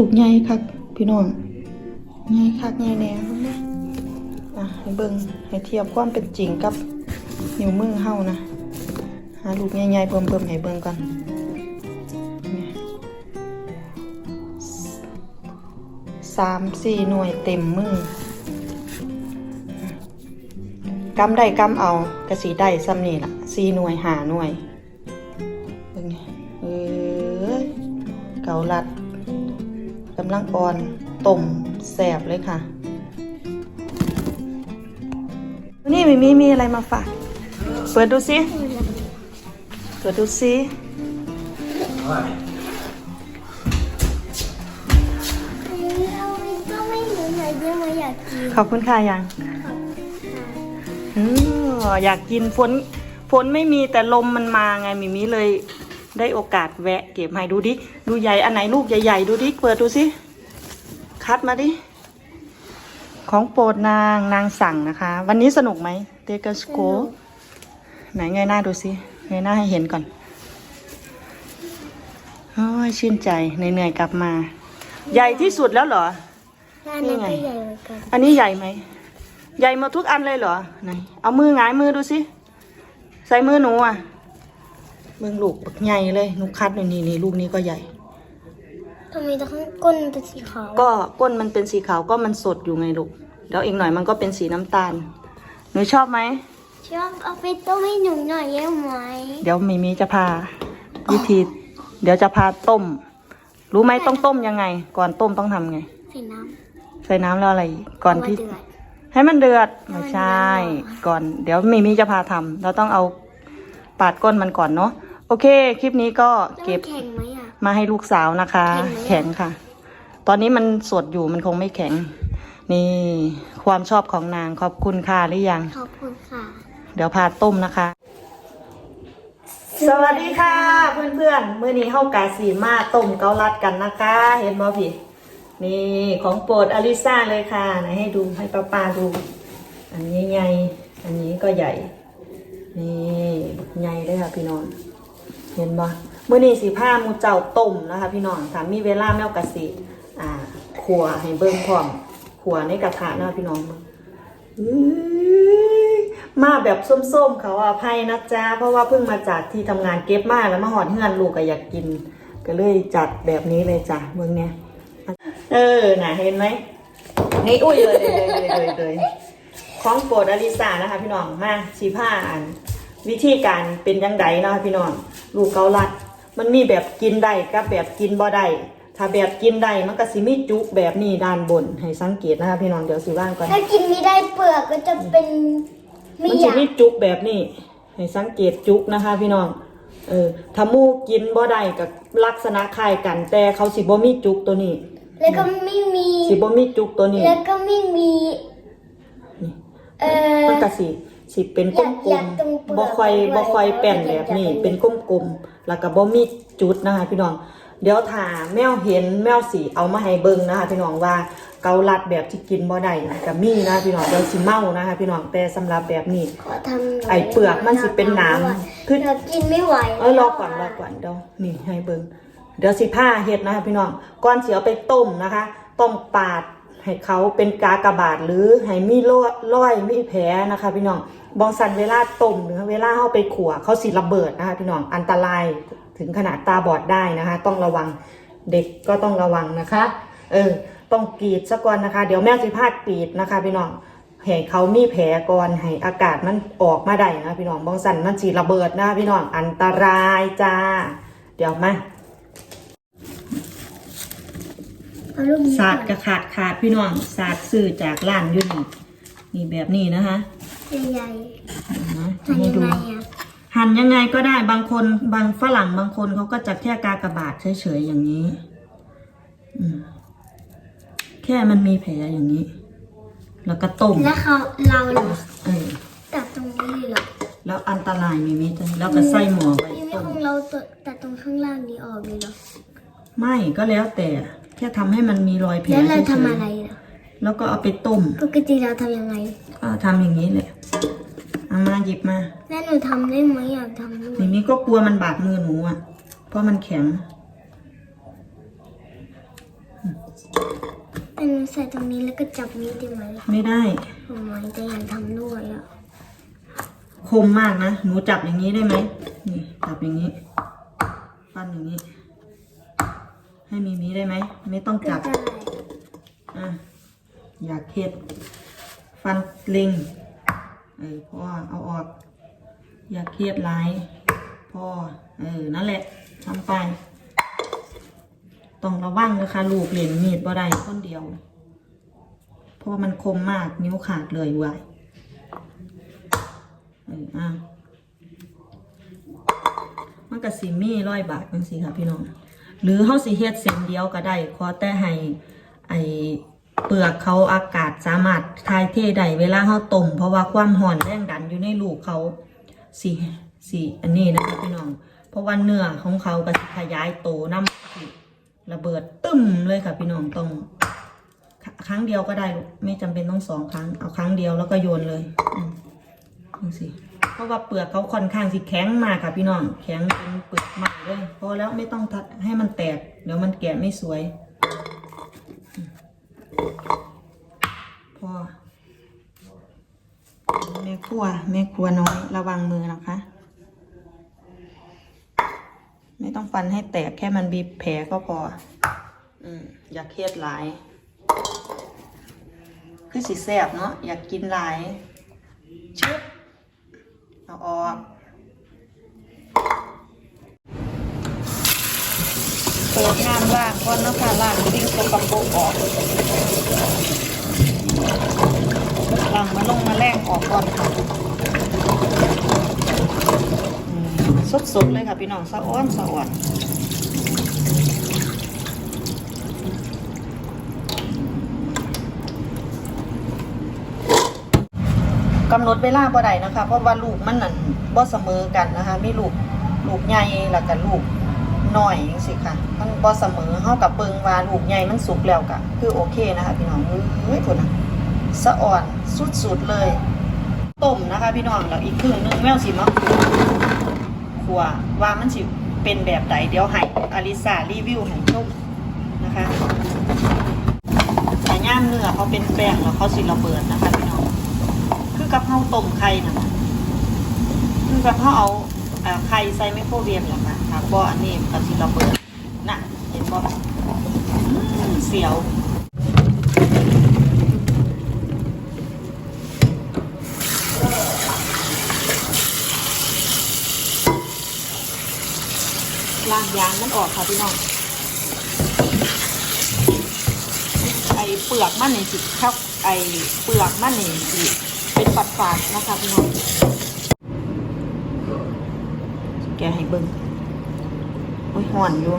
ลูกใหญ่คักพี่น้องใหญ่คักใหญ่แน่เบิ่งเด้อะให้เบิ่งให้เทียบความเป็นจริงกับนิ้วมือเฮานะหาลูกใหญ่ๆเบิ่มๆให้เบิ่งก่อนสามสี่หน่วยเต็มมือกำได้กำเอากระสีได้ซ้ำนี่ล่ะสี่หน่วยหาหน่วยเบิ่งนี่เอ้ยเกาลัด กำลังอ่อนต้มแสบเลยค่ะนี่มีมีมีอะไรมาฝาก เปิดดูสิเปิดดูสิเราก็ไม่เหมือนไหนเดี๋ยวมาอยากกินขอบคุณค่ะยังอืออยากกินฝนฝนไม่มีแต่ลมมันมาไงมิมิเลย ได้โอกาสแวะเก็บให้ดูดิ ดูใหญ่อันไหนลูกใหญ่ๆ ดูดิ เปิดดูสิ คัดมาดิ ของโปรดนางนางสั่งนะคะ วันนี้สนุกไหมเตกสโกไหนเงยหน้าดูสิเงยหน้าให้เห็นก่อนโอ้ยชื่นใจเหนื่อยๆกลับมา ใหญ่ที่สุดแล้วเหรอร้านนั้นก็ใหญ่เหมือนกันอันนี้ใหญ่ไหมใหญ่หมาทุกอันเลยเหรอไหนเอามือหงายมือดูสิใส่มือหนูอะ เมืองลูกบักใหญ่เลยหนูคัดเลยนี่นี่ลูกนี้ก็ใหญ่ ทำไมตะข้างก้นเป็นสีขาวก็ก้นมันเป็นสีขาวก็มันสดอยู่ไงลูกเดี๋ยวอีกหน่อยมันก็เป็นสีน้ำตาล หนูชอบไหม ชอบเอาไปต้มให้หนูหน่อยได้ไหมเดี๋ยวมิมีจะพา วิธี เดี๋ยวจะพาต้ม รู้ไหมต้องต้มยังไง ก่อนต้มต้องทำไง ใส่น้ใส่น้ำแล้วอะไรอีกำก่อนที่ เามาเดือดให้มันเดือดไม่ใช่ให้มันเดือดก่อน เดี๋ยวมิมีจะพาทำเราต้องเอาปาดก้นมันก่อนเนาะ โอเค คลิปนี้ก็แล้วเก็บมันแข็งไหมอะ มาให้ลูกสาวนะคะ แข็งไหมแข็งค่ะ ตอนนี้มันสดอยู่มันคงไม่แข็ง นี่ ความชอบของนางขอบคุณค่ะหรือยัง ขอบคุณค่ะ เดี๋ยวพาต้มนะคะ สวัสดีค่ะ เพื่อนๆมื้อนี้เฮากาสีมาต้มเกาลัดกันนะคะ เห็นบ่พี่ นี่ของโปรดอลิซ่าเลยค่ะไหนให้ดูให้ป้าป้าดู อันนี้ใหญ่ อันนี้ก็ใหญ่ นี่ใหญ่เลยค่ะพี่น้อง เห็นบ่มื้อนี้สิผ้ามูเจ้าต้มนะคะ พี่น้องถ้ามีเวลาแมวกะสิอ่าขัวให้เบิ่งพร้อมขัวในกระทะนะคะพี่น้องอื้อมาแบบส้มๆเขาอะไพ่นะจ๊ะเพราะว่าเพิ่งมาจากที่ทำงานเก็บมาแล้วมาหอดเฮือนลูกก็อยากกิน ก็เลยจัดแบบนี้เลยจ้ะเมืองเนี้ยเออน่ะเห็นไหมนี่อุ้ยเลยเลยเลยเลยเลยของโปรดอลิสานะคะ พี่น้องมาสีผ้าอัน วิธีการเป็นยังไงเนาะพี่น้องลูกเกาลัด มันมีแบบกินได้กับแบบกินบ่ได้ถ้าแบบกินได้มันก็สิมีจุกแบบนี้ด้านบน ให้สังเกตนะคะพี่น้องเดี๋ยวสิว่างก่อนถ้ากินไม่ได้เปลือกก็จะเป็นไม่มันอจะยากมีจุกแบบนี้ ให้สังเกตจุกนะคะพี่น้องเออถ้าหมูกินบ่ได้กับลักษณะคล้ายกันแต่เขาสิบ่มีจุกตัวนี้ แล้วก็ไม่มีสิบ่มีจุกตัวนี้ แล้วก็ไม่มี เอ่อมันก็สิ สิเป็นกลอยากมตรงเปลือกๆบ่ค่อยด้วยบ่ค่อยแป้นแบบนี้อยากตรงเป็นกลมๆแล้วก็บ่มีจุดนะคะพี่น้อง เดี๋ยวถ้าแมวเห็นแมวสีเอามาให้เบิ่งนะคะพี่น้องว่าเกาลัดแบบที่กินบ่ได้นะก็มีนะพี่น้องเดี๋ยวสิเมานะคะพี่น้องแต่สำหรับแบบนี้ขอทำหน่ยไอ้เปลือกมันสิเป็นหนามคือเรากินไม่ไหวเออรอก่อนรอก่อนเดี๋ยวนี่ให้เบิ่งเดี๋ยวสิผ้าเฮ็ดนะคะพี่น้องก่อนสิเอาไปต้มนะคะ ต้องปาด ให้เขาเป็นกากบาทหรือให้มีรอยร้อยมีแผลนะคะพี่น้องบองสันเวลาต้มหรือเวลาเข้าไปขัวเขาสิระเบิดนะคะพี่น้องอันตรายถึงขนาดตาบอดได้นะคะ ต้องระวังเด็กก็ต้องระวังนะคะ เออต้องกรีดซะก่อนนะคะ เดี๋ยวแม่สิพาดกรีดนะคะ พี่น้องให้เขามีแผลก่อนให้อากาศมันออกมาได้นะพี่น้องบองสันมันสิระเบิดนะคะพี่น้องอันตรายจ้า เดี๋ยวมา เอาลูกนี้ศาสตร์กระขาดขาดพี่น้องศาสตร์ซื้อจากร้านอยุ่นี่นี่แบบนี้นะคะใหญ่นะๆจะทำให้ยังดู ไงอะหั่นยังไงก็ได้บางคนบางฝรั่งบางคนเขาก็จะแค่กากบาทเฉยๆอย่างนี้ อืม แค่มันมีแผลอย่างนี้ แล้วก็ต้มแล้วเขาเราเหรอเออตัดตรงนี้เลยเหรอแล้วอันตรายมีมิตรแล้วก็ใส่หมอไปนี่ไม่ต้มของเราตัดตัดตรงข้างล่างนี้ออกเลยเหรอไม่ก็แล้วแต่ แค่ทำให้มันมีรอยแผลแล้วเราเฉทำยอะไรล่ะๆแล้วก็เอาไปต้มปกติเราทำยังไง ก็ทำอย่างนี้เลยเอามาหยิบมาแล้วหนูทำได้ไหมอยากทำด้วยอย่างนี้ก็กลัวมันบาดมือหนูอะ เพราะมันแข็งอืมอันใส่ตรงนี้แล้วก็จับนี้ได้ไหมไม่ได้ทำไมแต่อยากทำด้วยอะคมมากนะ หนูจับอย่างนี้ได้ไหมนี่จับอย่างนี้ฟันอย่างนี้ ให้มีมีได้ไหม ไม่ต้องก็จับได้อะอยากเข็ด ฟันลิงเออพ่อเอาออก อย่าเครียดร้ายพ่อเออ นั่นแหละทำไป ต้องระวังนะคะลูกเหรียญมีดบ่ได้คนเดียว เพราะว่ามันคมมากนิ้วขาดเลยเว้ยเอออะมันก็สิมีร้อยบาทจังสิค่ะพี่น้อง หรือเฮาสิเฮ็ดเส้นเดียวก็ได้ขอแต่ให้ไอเปลือกเขาอากาศสามารถทายเทได้เวลาเฮาต้มเพราะว่าความร้อนแรงดันอยู่ในลูกเขาสิสิอันนี้นะคะพี่น้อง เพราะว่าเนื้อของเขาก็ขยายโตน้ำระเบิดตึ้มเลยค่ะพี่น้องต้องครั้งเดียวก็ได้ลูกไม่จำเป็นต้องสองครั้ง เอาครั้งเดียวแล้วก็โยนเลยอืมดูสิ เพราะว่าเปลือกเขาค่อนข้างสิแข็งมากค่ะพี่น้อง แข็งเป็นเปลือกใหม่เลยพอแล้วไม่ต้องทัดให้มันแตก เดี๋ยวมันแกะไม่สวย พอ แม่ครัว แม่ครัวน้อยระวังมือนะคะ ไม่ต้องฟันให้แตกแค่มันบีบแผลก็พอ อืมอย่าเครียดหลาย คือสิแสบเนาะอยากกินหลายชึบ เอาออกเปิดน้ำล่างก่อนนะคะล่างสิ่งสกปรกออกล่างมาลงมาแรงออกก่อนค่ะสดๆเลยค่ะพี่น้องสะอ้อนสะอ้อน กำหนดเวลาบ่ได้นะคะ เพราะว่าลูกมันนั่นบ่เสมอกันนะคะ มีลูกลูกใหญ่แล้วก็ลูกน้อยจังซี่ค่ะ มันบ่เสมอเฮากับเบิ่งว่าลูกใหญ่มันสุกแล้วก็คือโอเคนะคะ พี่น้องเฮ้ยพุ่นน่ะสะอ่อนสุดๆเลยต้มนะคะ พี่น้องแล้วอีกครึ่งหนึงแมวสิมาขัวว่ามันสิเป็นแบบใดเดี๋ยวให้อลิซารีวิวให้ชมนะคะแต่ย่ามเนื้อเขาเป็นแป้งแล้วเขาสิระเบิดนะคะพี่น กับเฮาต้มไข่นะคือกับเฮาเอาไข่ใส่ไมโครเวฟหรอคะหากบ่อันนี้ก็สิระเบิดน่ะเห็นบ่อืมเสียวล้างยางมันออกค่ะพี่น้องไอเปลือกมันนี่สิครับไอเปลือกมันนี่สิ เป็นปัดฝาดๆนะคะพี่น้องแกให้เบิ้งโอ้ยห่อนอยู่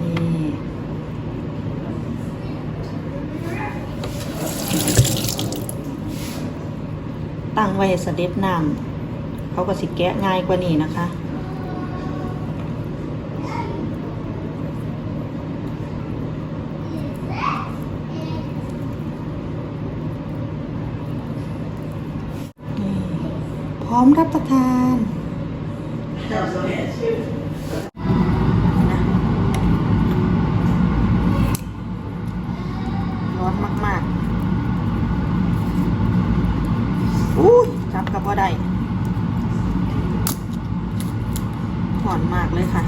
นี่ตั้งไว้ให้เสด็จน้ำเขาก็สิแกะง่ายกว่านี้นะคะ ร้อมรับประทานนะร้อนมากๆอู้ยจับกับว่าได้หอนมากเลยค่ะ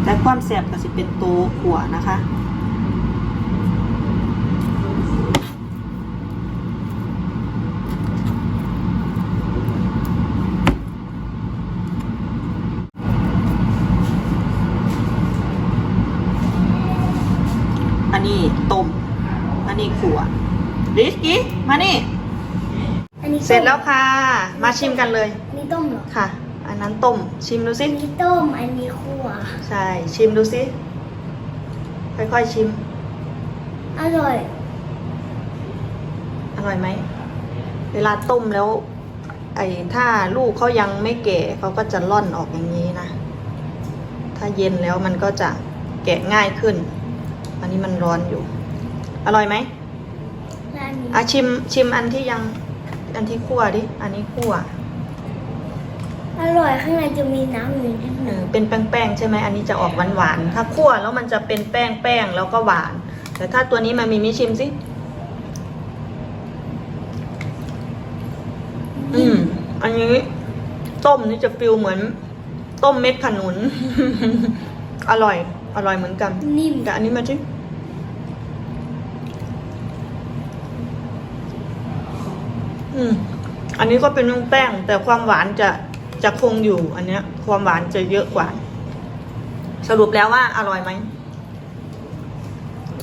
แต่ ความแสบก็สิเป็นตัวขัวนะคะอันนี้ต้ม อันนี้ขัวดิสกี้มานี่อันนี้เสร็จแล้วค่ะ มาชิมกันเลย อันนี้ต้มเหรอ ค่ะอั นนั้นต้ม ชิมดูสิอันนี้ต้ม อันนี้คั่ว ใช่ ชิมดูสิ ค่อยๆชิม อร่อย อร่อยไหม เวลาต้มแล้วไอไอ้ถ้าลูกเขายังไม่แก่เขาก็จะล่อนออกอย่างนี้นะ ถ้าเย็นแล้วมันก็จะแกะง่ายขึ้น อันนี้มันร้อนอยู่ อร่อยไหมร้านนี้อะชิมชิมอันที่ยังอันที่คั่วดิ อันนี้คั่ว อร่อยข้างในจะมีน้ำอยู่นิดเอนึงอเป็นแป้งๆใช่ไหมอันนี้จะออกหวานๆถ้าคั่วแล้วมันจะเป็นแป้งแป้งๆแล้วก็หวาน แต่ถ้าตัวนี้มันมีมิชิมสิอืม อันนี้ ต้มนี่จะฟิลเหมือน ต้มเม็ดขนุน อร่อย อร่อยเหมือนกันนิ่มแต่อันนี้มาสิอืม อันนี้ก็เป็นนุ่งแป้งแต่ความหวานจะ จะคงอยู่อันเนี้ย ความหวานจะเยอะกว่า สรุปแล้วว่าอร่อยไหม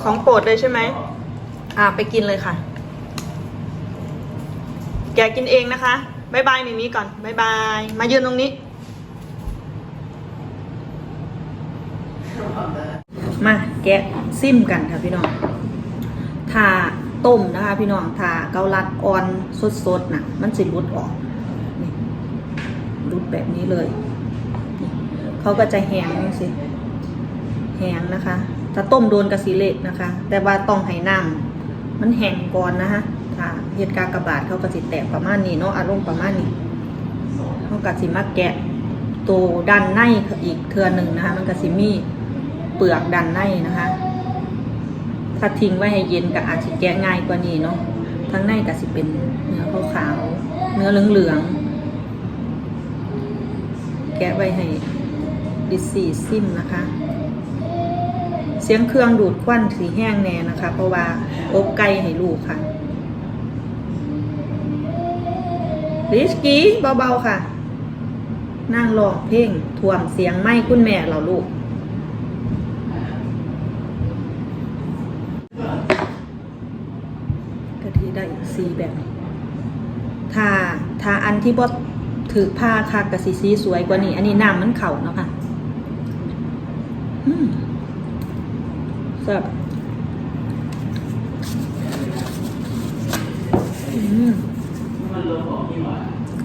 ของโปรดเลยใช่ไหม อ่าไปกินเลยค่ะ แกกินเองนะคะบายบายมิมีก่อนบายบาย มายืนตรงนี้ มาแกะซิมกันค่ะพี่น้องทาต้มนะคะ พี่น้องทาเกาลัดอ่อนสดๆนะมันสิรุดออก รุดแบบนี้เลย เขาก็จะแห้งสิแห้งนะคะ ถ้าต้มโดนกระสีเละนะคะ แต่ว่าต้องให้น้ำมันแหงก่อนนะคะถ้าเห็ดกากระบาดเขาก็สิแตกประมาณนี้เนาะอารมณ์ประมาณนี้เขาก็สิมาแกะตัวด้านในอีกเทือหนึ่งนะคะ มันก็สิมีเปลือกดันในนะคะ ถ้าทิ้งไว้ให้เย็นก็อาจจะแกะง่ายกว่านี้เนาะทั้งในก็สิเป็นเนื้อขาวๆเนื้อเหลืองๆ แกะไว้ให้ดิสี่ซิมนะคะ เสียงเครื่องดูดควันสีแห้งแน่นะคะ เพราะว่าอบไก่ให้ลูกค่ะลิสกี้เบาๆค่ะ นั่งรองเพลงท่วมเสียงไม้คุณแม่เราลูกกะทิได้สีแบบนี้ถ้าถ้าอันที่บด ถือผ้าค่ะกะสีสีสวยกว่านี้ อันนี้น้ำมันเข่าเนาะค่ะอืมแซ่บ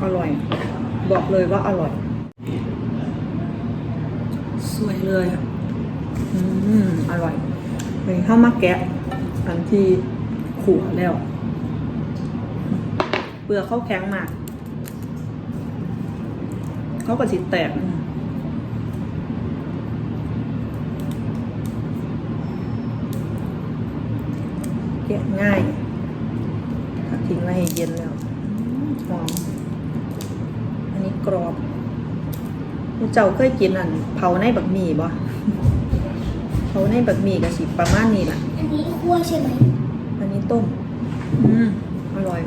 อร่อย บอกเลยว่าอร่อย สวยเลยอืมอร่อยเป็นข้าวมาแกะอันที่ขู่แล้วเปลือกเขาแข็งมาก เขาก็สิแตกแกะง่ายถ้าทิ้งไว้ให้เย็นแล้วหอมอันนี้กรอบผู้เจ้าเคยกินอันเผาในบักหมี่บ่เผาในบักหมี่ก็สิประมาณนี้แหละอันนี้คั่วใช่ไหมอันนี้ต้ม อืมอร่อย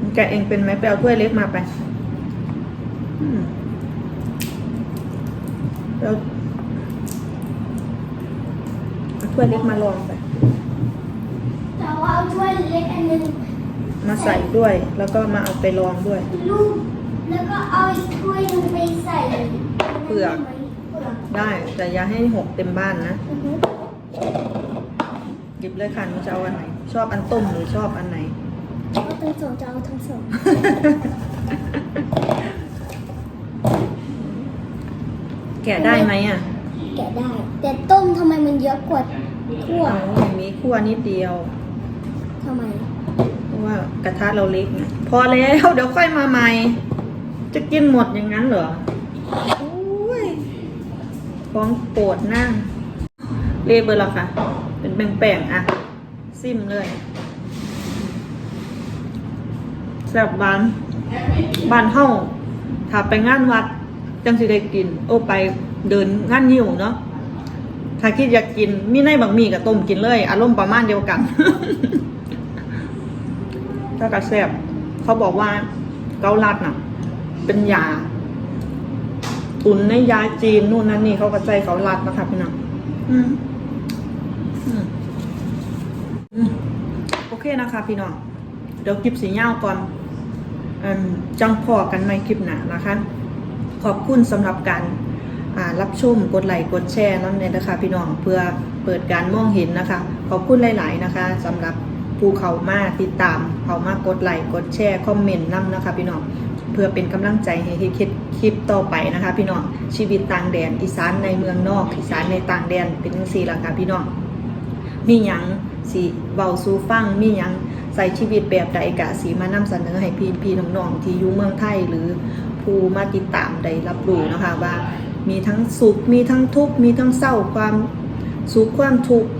มันแกะเองเป็นไหมไปเอาถ้วยเล็กมาไป อืม แล้วเอาถ้วยเล็กมาลองไปแต่ว่าเอาถ้วยเล็กอันหนึงมาใส่ด้วย แล้วก็มาเอาไปลองด้วย ลูกแล้วก็เอาอีกถ้วยหนึงไปใส่เปลือกเปลือกได้แต่อย่าให้หกเต็มบ้านนะอือฮึหยิบเลยค่ะหนูจะเอาอันไหน ชอบอันต้มหรือชอบอันไหนเอาทั้งสองจะเอาทั้งสอง แกะได้ไหมอะแกะได้ แต่ต้มทำไมมันเยอะกว่าคั่วเอาอย่างนี้คั่วนิดเดียวทำไม เพราะว่ากระทะเราเล็กไงพอแล้วเดี๋ยวค่อยมาใหม่ จะกินหมดอย่างนั้นเหรอโอ้ยของโปรดนั่งเรียบเบอร์ละค่ะเป็นแป้งๆอะ ซิมเลยแซ่บบ้านบ้านเฮ้าถ้าไปงานวัด จังสิได้กิน โอ้ไปเดินงานยิ้วเนาะถ้าคิดอยากกินมีในบางมีกับต้มกินเลย อารมณ์ประมาณเดียวกันถ้ากระแซบเขาบอกว่าเกาลัดน่ะ เป็นยาตุนในยาจีนนู่นนั่นนี่เขาก็ใจเกาลัดนะคะพี่น้องอืมอืมอืมโอเคนะคะ พี่น้องเดี๋ยวคลิปสีเงาวก่อนอืมจังพอกันในคลิปหน้านะคะ ขอบคุณสำหรับการรับชมกดไลค์กดแชร์นั่นเลยนะคะพี่น้องเพื่อเปิดการมองเห็นนะคะ ขอบคุณหลาย ๆ นะคะสำหรับผู้เขามาติดตามเขามากดไลค์กดแชร์คอมเมนต์นั่นะคะ พี่น้องเพื่อเป็นกำลังใจให้คลิปคลิปต่อไปนะคะ พี่น้องชีวิตต่างแดนอีสานในเมืองนอกอีสานในต่างแดนเป็นจังซี่ล่ะค่ะพี่น้องมีหยังสิเว้าสู่ฟังมีหยังใส่ชีวิตแบบใดกะสีมานำเสนอให้พี่พี่น้องๆที่อยู่เมืองไทยหรือ ผู้มาติดตามได้รับรู้นะคะว่ามีทั้งสุขมีทั้งทุกข์มีทั้งเศร้าความสุขความทุกข์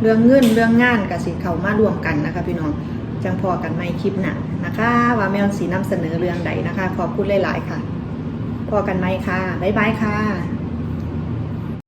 เรื่องเงินเรื่องงานกับสิเขามารวมกันนะคะพี่น้องจังพอกันไม่คลิปหน้านะคะ ว่าแม่นสีนำเสนอเรื่องใดนะคะ ขอบคุณหลาย ๆ ค่ะ พอกันไหมค่ะบ๊ายบายค่ะ